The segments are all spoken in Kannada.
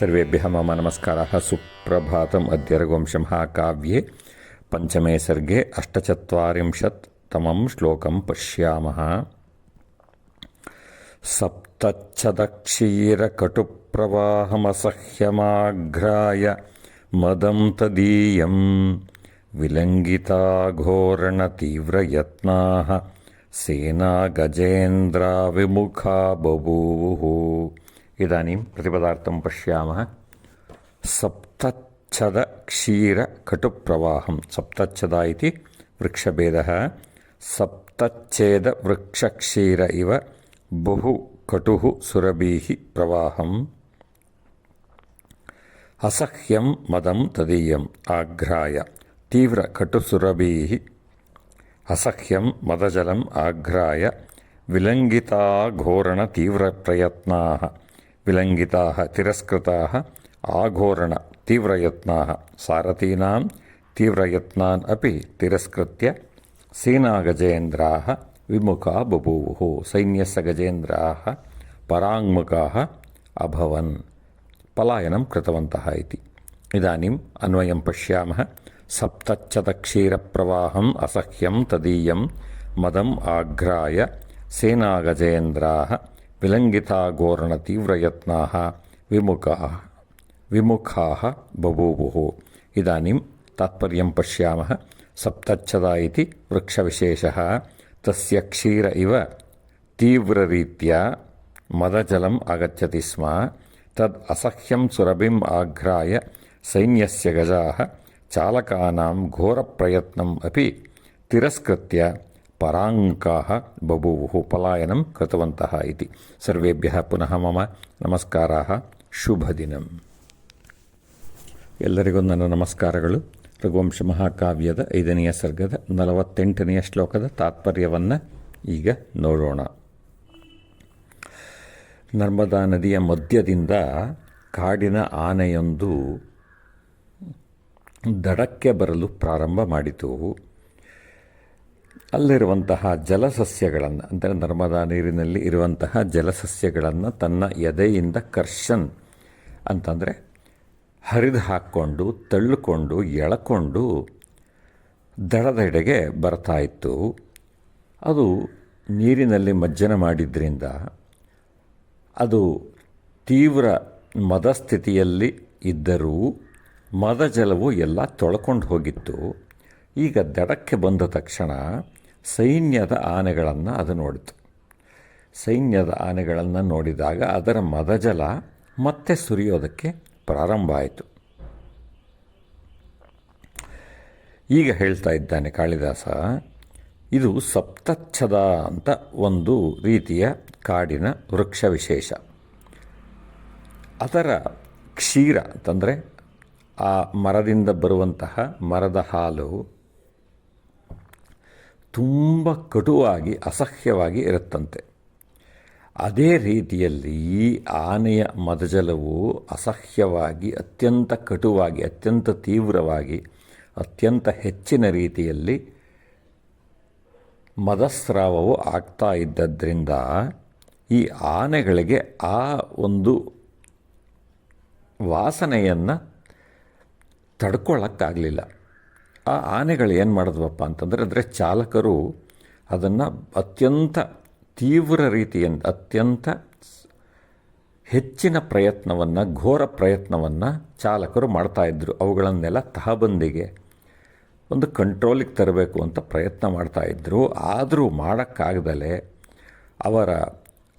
सर्वेभ्यः मम नमस्कारः। सुप्रभातम् अद्य रघुवंशमहाकाव्ये पञ्चमे सर्गे अष्टचत्वारिंशत्तमं श्लोकं पश्यामः। सप्तच्छदक्षीरकटुप्रवाहमसह्यमाघ्राय मदं तदीयं विलङ्घिताघोरणतीव्रयत्नाः सेना गजेन्द्राविमुखा बभूवुः इदानीं प्रतिपदार्थं पश्यामः। सप्तच्छद क्षीरकटुप्रवाहं सप्तच्छद इति वृक्षभेदः। सप्तच्छेदवृक्षक्षीर इव बहु कटुः सुरभिः प्रवाहम्। असह्यं मदं तदीयम्। आघ्राय। तीव्रकटुसुरभिः। असह्यं मदजलम् आघ्राय। विलङ्घिताघोरणतीव्रप्रयत्नाः विलङ्घिताः तिरस्कृताः आघोरण तीव्रयत्नाः सारथीनां तीव्रयत्नान् अपि तिरस्कृत्य सेनागजेन्द्राः विमुखा बभूवुः सैन्यस्य गजेन्द्राः पराङ्मुखाः अभवन्। पलायनं कृतवन्तः इति। इदानीम् अन्वयं पश्यामः। सप्तच्छतक्षीरप्रवाहम् असह्यं तदीयं मदम् आघ्राय सेनागजेन्द्राः विलङ्घिताघोरणतीव्रयत्नाः विमुखाः विमुखाः बभूवुः। इदानीं तात्पर्यं पश्यामः। सप्तच्छदा इति वृक्षविशेषः। तस्य क्षीर इव तीव्ररीत्या मदजलम् आगच्छति स्म। तद् असह्यं सुरभिम् आघ्राय सैन्यस्य गजाः चालकानां घोरप्रयत्नम् अपि तिरस्कृत्य ಪರಾಂಕಾಹ ಬಭೂವು ಪಲಾಯನ ಕೃತವಂತಹ ಇತಿ. ಸರ್ವೇಭ್ಯ ಪುನಃ ಮಮ ನಮಸ್ಕಾರಾ. ಶುಭದಿನಂ ಎಲ್ಲರಿಗೂ ನನ್ನ ನಮಸ್ಕಾರಗಳು. ರಘುವಂಶ ಮಹಾಕಾವ್ಯದ ಐದನೆಯ ಸರ್ಗದ ನಲವತ್ತೆಂಟನೆಯ ಶ್ಲೋಕದ ತಾತ್ಪರ್ಯವನ್ನು ಈಗ ನೋಡೋಣ. ನರ್ಮದಾ ನದಿಯ ಮಧ್ಯದಿಂದ ಕಾಡಿನ ಆನೆಯೊಂದು ದಡಕ್ಕೆ ಬರಲು ಪ್ರಾರಂಭ ಮಾಡಿತು. ಅಲ್ಲಿರುವಂತಹ ಜಲಸಸ್ಯಗಳನ್ನು, ಅಂದರೆ ನರ್ಮದಾ ನೀರಿನಲ್ಲಿ ಇರುವಂತಹ ಜಲಸಸ್ಯಗಳನ್ನು ತನ್ನ ಎದೆಯಿಂದ ಕರ್ಷನ್ ಅಂತಂದರೆ ಹರಿದು ಹಾಕ್ಕೊಂಡು, ತಳ್ಳಿಕೊಂಡು, ಎಳಕೊಂಡು ದಡದೆಡೆಗೆ ಬರ್ತಾ ಇತ್ತು. ಅದು ನೀರಿನಲ್ಲಿ ಮಜ್ಜನ ಮಾಡಿದ್ರಿಂದ ಅದು ತೀವ್ರ ಮದಸ್ಥಿತಿಯಲ್ಲಿ ಇದ್ದರೂ ಮದ ಜಲವು ಎಲ್ಲ ತೊಳ್ಕೊಂಡು ಹೋಗಿತ್ತು. ಈಗ ದಡಕ್ಕೆ ಬಂದ ತಕ್ಷಣ ಸೈನ್ಯದ ಆನೆಗಳನ್ನು ಅದು ನೋಡಿತು. ಸೈನ್ಯದ ಆನೆಗಳನ್ನು ನೋಡಿದಾಗ ಅದರ ಮದಜಲ ಮತ್ತೆ ಸುರಿಯೋದಕ್ಕೆ ಪ್ರಾರಂಭ ಆಯಿತು. ಈಗ ಹೇಳ್ತಾ ಇದ್ದಾನೆ ಕಾಳಿದಾಸ, ಇದು ಸಪ್ತಚ್ಛದ ಅಂತ ಒಂದು ರೀತಿಯ ಕಾಡಿನ ವೃಕ್ಷ ವಿಶೇಷ ಅದರ ಕ್ಷೀರ ಅಂತಂದರೆ ಆ ಮರದಿಂದ ಬರುವಂತಹ ಮರದ ಹಾಲು ತುಂಬ ಕಟುವಾಗಿ, ಅಸಹ್ಯವಾಗಿ ಇರುತ್ತಂತೆ. ಅದೇ ರೀತಿಯಲ್ಲಿ ಈ ಆನೆಯ ಮದಜಲವು ಅಸಹ್ಯವಾಗಿ, ಅತ್ಯಂತ ಕಟುವಾಗಿ, ಅತ್ಯಂತ ತೀವ್ರವಾಗಿ, ಅತ್ಯಂತ ಹೆಚ್ಚಿನ ರೀತಿಯಲ್ಲಿ ಮದಸ್ರಾವವು ಆಗ್ತಾ ಇದ್ದದ್ರಿಂದ ಈ ಆನೆಗಳಿಗೆ ಆ ಒಂದು ವಾಸನೆಯನ್ನು ತಡ್ಕೊಳ್ಳೋಕ್ಕಾಗಲಿಲ್ಲ ಆ ಆನೆಗಳು ಏನು ಮಾಡಿದ್ವಪ್ಪ ಅಂತಂದರೆ ಅಂದರೆ ಚಾಲಕರು ಅದನ್ನು ಅತ್ಯಂತ ತೀವ್ರ ರೀತಿಯಿಂದ ಅತ್ಯಂತ ಹೆಚ್ಚಿನ ಪ್ರಯತ್ನವನ್ನು, ಘೋರ ಪ್ರಯತ್ನವನ್ನು ಚಾಲಕರು ಮಾಡ್ತಾಯಿದ್ರು ಅವುಗಳನ್ನೆಲ್ಲ ತಹಬಂದಿಗೆ ಒಂದು ಕಂಟ್ರೋಲಿಗೆ ತರಬೇಕು ಅಂತ ಪ್ರಯತ್ನ ಮಾಡ್ತಾಯಿದ್ರು ಆದರೂ ಮಾಡೋಕ್ಕಾಗ್ದಲೇ ಅವರ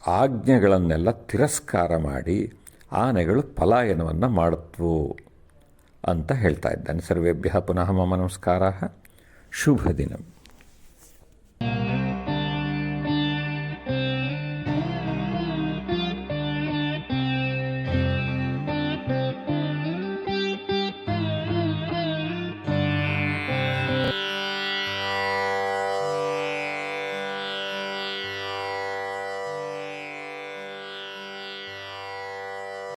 ಆಜ್ಞೆಗಳನ್ನೆಲ್ಲ ತಿರಸ್ಕಾರ ಮಾಡಿ ಆನೆಗಳು ಪಲಾಯನವನ್ನು ಮಾಡುತ್ತವು ಅಂತ ಹೇಳ್ತಾ ಇದ್ದಾನೆ ಸರ್ವೇಭ್ಯ ಪುನಃ ಮಮ ನಮಸ್ಕಾರ ಶುಭ ದಿನ